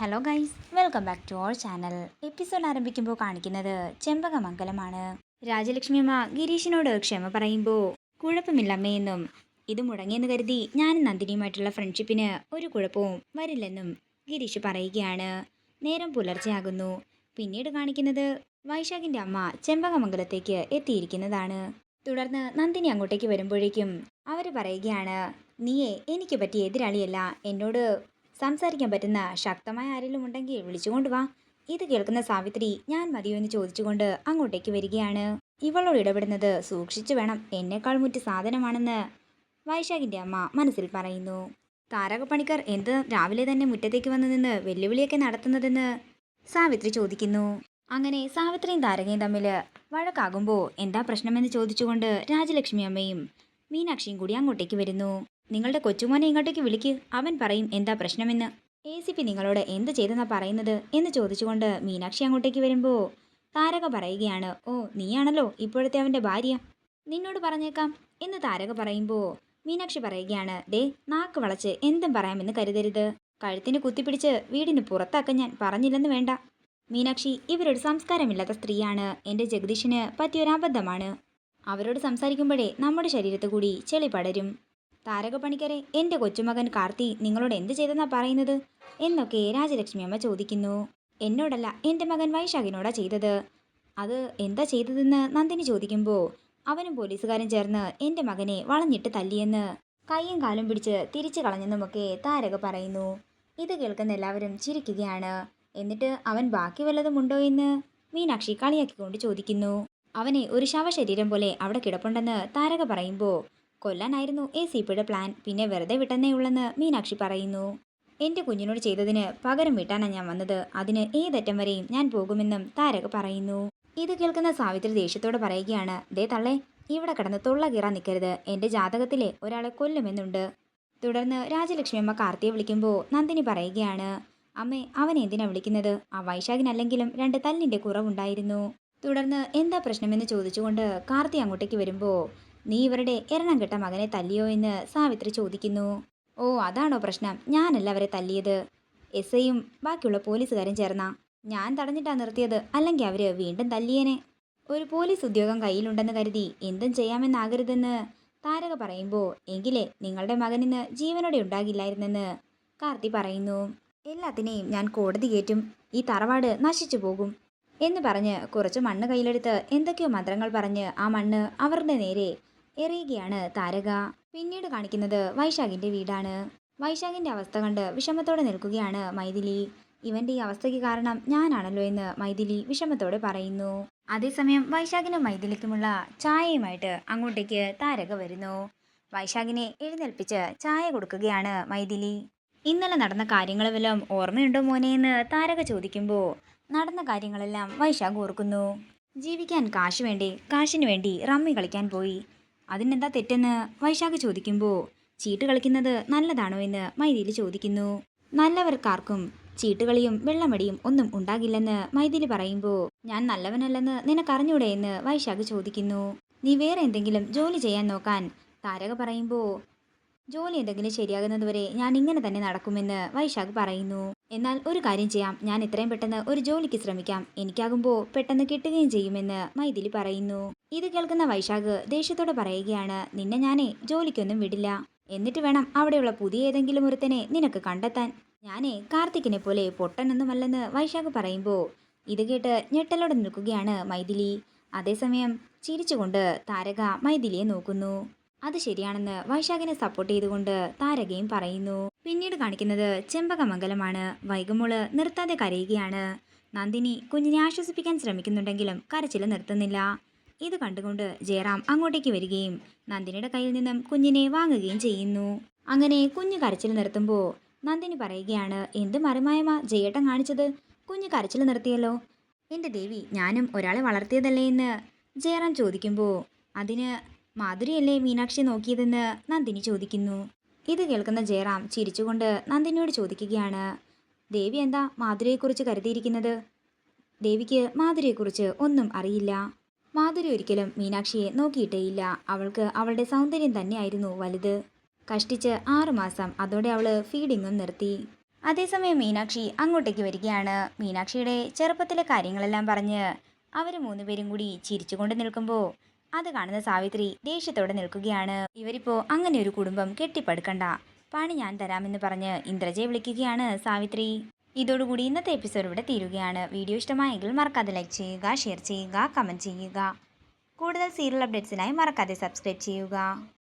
Hello guys welcome back to our channel episode ആരംഭിക്കുമ്പോൾ കാണിക്കുന്നത് ചെമ്പകമംഗലമാണ്. രാജലക്ഷ്മി അമ്മ ഗിരീഷിനോട് ക്ഷമ പറയുമ്പോൾ കുഴപ്പമില്ലമ്മയെന്നും ഇത് മുടങ്ങിയെന്ന് കരുതി ഞാനും നന്ദിനിയുമായിട്ടുള്ള ഫ്രണ്ട്ഷിപ്പിന് ഒരു കുഴപ്പവും വരില്ലെന്നും ഗിരീഷ് പറയുകയാണ്. നേരം പുലർച്ചെയാകുന്നു. പിന്നീട് കാണിക്കുന്നത് വൈശാഖിന്റെ അമ്മ ചെമ്പകമംഗലത്തേക്ക് എത്തിയിരിക്കുന്നതാണ്. തുടർന്ന് നന്ദിനി അങ്ങോട്ടേക്ക് വരുമ്പോഴേക്കും അവർ പറയുകയാണ് നീയെ എനിക്ക് പറ്റിയ എതിരാളിയല്ല. എന്നോട് സംസാരിക്കാൻ പറ്റുന്ന ശക്തമായ ആരെങ്കിലും ഉണ്ടെങ്കിൽ വിളിച്ചുകൊണ്ട് വാ ഇത് കേൾക്കുന്ന സാവിത്രി ഞാൻ മതിയോ എന്ന് ചോദിച്ചുകൊണ്ട് അങ്ങോട്ടേക്ക് വരികയാണ്. ഇവളോട് ഇടപെടുന്നത് സൂക്ഷിച്ചു വേണം. എന്നേക്കാൾ മുറ്റ് സാധനമാണെന്ന് വൈശാഖിന്റെ അമ്മ മനസ്സിൽ പറയുന്നു. താരകപ്പണിക്കർ എന്ത് രാവിലെ തന്നെ മുറ്റത്തേക്ക് വന്നു നിന്ന് വെല്ലുവിളിയൊക്കെ നടത്തുന്നതെന്ന് സാവിത്രി ചോദിക്കുന്നു. അങ്ങനെ സാവിത്രിയും താരകയും തമ്മിൽ വഴക്കാകുമ്പോൾ എന്താ പ്രശ്നമെന്ന് ചോദിച്ചുകൊണ്ട് രാജലക്ഷ്മി അമ്മയും മീനാക്ഷിയും കൂടി അങ്ങോട്ടേക്ക് വരുന്നു. നിങ്ങളുടെ കൊച്ചുമോനെ ഇങ്ങോട്ടേക്ക് വിളിക്ക്. അവൻ പറയും എന്താ പ്രശ്നമെന്ന്? എ സി പി നിങ്ങളോട് എന്ത് ചെയ്തെന്നാ പറയുന്നത് എന്ന് ചോദിച്ചുകൊണ്ട് മീനാക്ഷി അങ്ങോട്ടേക്ക് വരുമ്പോൾ താരക പറയുകയാണ് ഓ നീയാണല്ലോ ഇപ്പോഴത്തെ അവന്റെ ഭാര്യ. നിന്നോട് പറഞ്ഞേക്കാം എന്ന് താരക പറയുമ്പോൾ മീനാക്ഷി പറയുകയാണ് ദേ നാക്ക് വളച്ച് എന്തും പറയാമെന്ന് കരുതരുത്. കഴുത്തിന് കുത്തിപ്പിടിച്ച് വീടിന് പുറത്താക്കാൻ ഞാൻ പറഞ്ഞില്ലെന്ന് വേണ്ട. മീനാക്ഷി ഇവരൊരു സംസ്കാരമില്ലാത്ത സ്ത്രീയാണ്. എന്റെ ജഗദീഷിന് പറ്റിയൊരു അബദ്ധമാണ് അവരോട് സംസാരിക്കുമ്പോഴേ നമ്മുടെ ശരീരത്ത് കൂടി ചെളി പടരും. താരക പണിക്കരെ എന്റെ കൊച്ചുമകൻ കാർത്തി നിങ്ങളോട് എന്ത് ചെയ്തെന്നാ പറയുന്നത്? എന്നൊക്കെ രാജലക്ഷ്മി അമ്മ ചോദിക്കുന്നു. എന്നോടല്ല എന്റെ മകൻ വൈശാഖിനോടാ ചെയ്തത്. അത് എന്താ ചെയ്തതെന്ന്? നന്ദിനി ചോദിക്കുമ്പോൾ അവനും പോലീസുകാരും ചേർന്ന് എന്റെ മകനെ വളഞ്ഞിട്ട് തല്ലിയെന്ന്. കൈയും കാലും പിടിച്ച് തിരിച്ചു കളഞ്ഞെന്നുമൊക്കെ താരക പറയുന്നു. ഇത് കേൾക്കുന്ന എല്ലാവരും ചിരിക്കുകയാണ്. എന്നിട്ട് അവൻ ബാക്കി വല്ലതും ഉണ്ടോ എന്ന് മീനാക്ഷി കളിയാക്കിക്കൊണ്ട് ചോദിക്കുന്നു. അവനെ ഒരു ശവശരീരം പോലെ അവിടെ കിടപ്പുണ്ടെന്ന് താരക പറയുമ്പോൾ കൊല്ലാനായിരുന്നു എ സി പിയുടെ പ്ലാൻ പിന്നെ വെറുതെ വിട്ടെന്നേ ഉള്ളെന്ന് മീനാക്ഷി പറയുന്നു. എന്റെ കുഞ്ഞിനോട് ചെയ്തതിന് പകരം വീട്ടാനാണ് ഞാൻ വന്നത്. അതിന് ഏതറ്റം വരെയും ഞാൻ പോകുമെന്നും താരക പറയുന്നു. ഇത് കേൾക്കുന്ന സാവിത്രി ദേഷ്യത്തോടെ പറയുകയാണ്. ദേ തള്ളേ ഇവിടെ കിടന്ന് തൊള്ള കീറാൻ നിൽക്കരുത് എന്റെ ജാതകത്തിലെ ഒരാളെ കൊല്ലുമെന്നുണ്ട്. തുടർന്ന് രാജലക്ഷ്മി അമ്മ കാർത്തിയെ വിളിക്കുമ്പോൾ നന്ദിനി പറയുകയാണ്. അമ്മേ അവൻ എന്തിനാ വിളിക്കുന്നത്? ആ വൈശാഖിനല്ലെങ്കിലും രണ്ട് തല്ലിന്റെ കുറവുണ്ടായിരുന്നു. തുടർന്ന് എന്താ പ്രശ്നമെന്ന് ചോദിച്ചുകൊണ്ട് കാർത്തി അങ്ങോട്ടേക്ക് വരുമ്പോൾ നീ ഇവരുടെ എരണം കെട്ട മകനെ തല്ലിയോ എന്ന് സാവിത്രി ചോദിക്കുന്നു. ഓ അതാണോ പ്രശ്നം. ഞാനല്ല അവരെ തല്ലിയത്. എസ് ഐയും ബാക്കിയുള്ള പോലീസുകാരും ചേർന്ന. ഞാൻ തടഞ്ഞിട്ടാ നിർത്തിയത്. അല്ലെങ്കിൽ അവർ വീണ്ടും തല്ലിയേനെ. ഒരു പോലീസ് ഉദ്യോഗം കയ്യിലുണ്ടെന്ന് കരുതി എന്തും ചെയ്യാമെന്നാകരുതെന്ന് താരക പറയുമ്പോൾ എങ്കിലേ നിങ്ങളുടെ മകനിന്ന് ജീവനോടെ ഉണ്ടാകില്ലായിരുന്നെന്ന് കാർത്തി പറയുന്നു. എല്ലാത്തിനെയും ഞാൻ കോടതി കയറ്റും. ഈ തറവാട് നശിച്ചു പോകും. എന്ന് പറഞ്ഞ് കുറച്ച് മണ്ണ് കയ്യിലെടുത്ത് എന്തൊക്കെയോ മന്ത്രങ്ങൾ പറഞ്ഞ് ആ മണ്ണ് അവരുടെ നേരെ എറിയുകയാണ് താരക. പിന്നീട് കാണിക്കുന്നത് വൈശാഖിന്റെ വീടാണ്. വൈശാഖിന്റെ അവസ്ഥ കണ്ട് വിഷമത്തോടെ നിൽക്കുകയാണ് മൈഥിലി. ഇവന്റെ ഈ അവസ്ഥയ്ക്ക് കാരണം ഞാനാണല്ലോ എന്ന് മൈഥിലി വിഷമത്തോടെ പറയുന്നു. അതേസമയം വൈശാഖിനും മൈഥിലിക്കുമുള്ള ചായയുമായിട്ട് അങ്ങോട്ടേക്ക് താരക വരുന്നു. വൈശാഖിനെ എഴുന്നേൽപ്പിച്ച് ചായ കൊടുക്കുകയാണ് മൈഥിലി. ഇന്നലെ നടന്ന കാര്യങ്ങൾ വല്ലതും ഓർമ്മയുണ്ടോ മോനെ എന്ന് താരക ചോദിക്കുമ്പോൾ നടന്ന കാര്യങ്ങളെല്ലാം വൈശാഖ് ഓർക്കുന്നു. ജീവിക്കാൻ കാശ് വേണ്ടി കാശിന് വേണ്ടി റമ്മി കളിക്കാൻ പോയി. അതിനെന്താ തെറ്റെന്ന് വൈശാഖ് ചോദിക്കുമ്പോൾ ചീട്ട് കളിക്കുന്നത് നല്ലതാണോ എന്ന് മൈഥിലി ചോദിക്കുന്നു. നല്ലവർക്കാർക്കും ചീട്ടുകളിയും വെള്ളമടിയും ഒന്നും ഉണ്ടാകില്ലെന്ന് മൈഥിലി പറയുമ്പോൾ ഞാൻ നല്ലവനല്ലെന്ന് നിനക്കറിഞ്ഞൂടെ എന്ന് വൈശാഖ് ചോദിക്കുന്നു. നീ വേറെ എന്തെങ്കിലും ജോലി ചെയ്യാൻ നോക്കാൻ താരക പറയുമ്പോൾ ജോലി എന്തെങ്കിലും ശരിയാകുന്നതുവരെ ഞാൻ ഇങ്ങനെ തന്നെ നടക്കുമെന്ന് വൈശാഖ് പറയുന്നു. എന്നാൽ ഒരു കാര്യം ചെയ്യാം. ഞാൻ ഇത്രയും പെട്ടെന്ന് ഒരു ജോലിക്ക് ശ്രമിക്കാം. എനിക്കാകുമ്പോൾ പെട്ടെന്ന് കിട്ടുകയും ചെയ്യുമെന്ന് മൈഥിലി പറയുന്നു. ഇത് കേൾക്കുന്ന വൈശാഖ് ദേഷ്യത്തോടെ പറയുകയാണ് നിന്നെ ഞാനേ ജോലിക്കൊന്നും വിടില്ല. എന്നിട്ട് വേണം അവിടെയുള്ള പുതിയ ഏതെങ്കിലും ഒരുത്തനെ നിനക്ക് കണ്ടെത്താൻ. ഞാനേ കാർത്തിക്കിനെ പോലെ പൊട്ടനൊന്നുമല്ലെന്ന് വൈശാഖ് പറയുമ്പോൾ ഇത് കേട്ട് ഞെട്ടലോടെ നിൽക്കുകയാണ് മൈഥിലി. അതേസമയം ചിരിച്ചുകൊണ്ട് താരക മൈഥിലിയെ നോക്കുന്നു. അത് ശരിയാണെന്ന് വൈശാഖിനെ സപ്പോർട്ട് ചെയ്തുകൊണ്ട് താരകയും പറയുന്നു. പിന്നീട് കാണിക്കുന്നത് ചെമ്പകമംഗലമാണ്. വൈകുമോൾ നിർത്താതെ കരയുകയാണ്. നന്ദിനി കുഞ്ഞിനെ ആശ്വസിപ്പിക്കാൻ ശ്രമിക്കുന്നുണ്ടെങ്കിലും കരച്ചിൽ നിർത്തുന്നില്ല. ഇത് കണ്ടുകൊണ്ട് ജയറാം അങ്ങോട്ടേക്ക് വരികയും നന്ദിനിയുടെ കയ്യിൽ നിന്നും കുഞ്ഞിനെ വാങ്ങുകയും ചെയ്യുന്നു. അങ്ങനെ കുഞ്ഞ് കരച്ചിൽ നിർത്തുമ്പോൾ നന്ദിനി പറയുകയാണ് എന്ത് മറിമായമ ജയേട്ടൻ കാണിച്ചത്. കുഞ്ഞ് കരച്ചിൽ നിർത്തിയല്ലോ. എന്റെ ദേവി ഞാനും ഒരാളെ വളർത്തിയതല്ലേ എന്ന്? ജയറാം ചോദിക്കുമ്പോൾ അതിന് മാധുരിയല്ലേ മീനാക്ഷി നോക്കിയതെന്ന് നന്ദിനി ചോദിക്കുന്നു. ഇത് കേൾക്കുന്ന ജയറാം ചിരിച്ചുകൊണ്ട് നന്ദിനിയോട് ചോദിക്കുകയാണ്. ദേവി എന്താ മാധുരിയെക്കുറിച്ച് കരുതിയിരിക്കുന്നത്? ദേവിക്ക് മാധുരിയെക്കുറിച്ച് ഒന്നും അറിയില്ല. മാധുരി ഒരിക്കലും മീനാക്ഷിയെ നോക്കിയിട്ടേയില്ല. അവൾക്ക് അവളുടെ സൗന്ദര്യം തന്നെയായിരുന്നു വലുത്. കഷ്ടിച്ച് ആറുമാസം അതോടെ അവൾ ഫീഡിങ്ങും നിർത്തി. അതേസമയം മീനാക്ഷി അങ്ങോട്ടേക്ക് വരികയാണ്. മീനാക്ഷിയുടെ ചെറുപ്പത്തിലെ കാര്യങ്ങളെല്ലാം പറഞ്ഞ് അവർ മൂന്നുപേരും കൂടി ചിരിച്ചുകൊണ്ട് നിൽക്കുമ്പോൾ അത് കാണുന്ന സാവിത്രി ദേഷ്യത്തോടെ നിൽക്കുകയാണ്. ഇവരിപ്പോ അങ്ങനെ ഒരു കുടുംബം കെട്ടിപ്പടുക്കണ്ട. പണി ഞാൻ തരാമെന്ന് പറഞ്ഞ് ഇന്ദ്രജയെ വിളിക്കുകയാണ് സാവിത്രി. ഇതോടുകൂടി ഇന്നത്തെ എപ്പിസോഡ് ഇവിടെ തീരുകയാണ്. വീഡിയോ ഇഷ്ടമായെങ്കിൽ മറക്കാതെ ലൈക്ക് ചെയ്യുക ഷെയർ ചെയ്യുക കമന്റ് ചെയ്യുക. കൂടുതൽ സീരിയൽ അപ്ഡേറ്റ്സിനായി മറക്കാതെ സബ്സ്ക്രൈബ് ചെയ്യുക.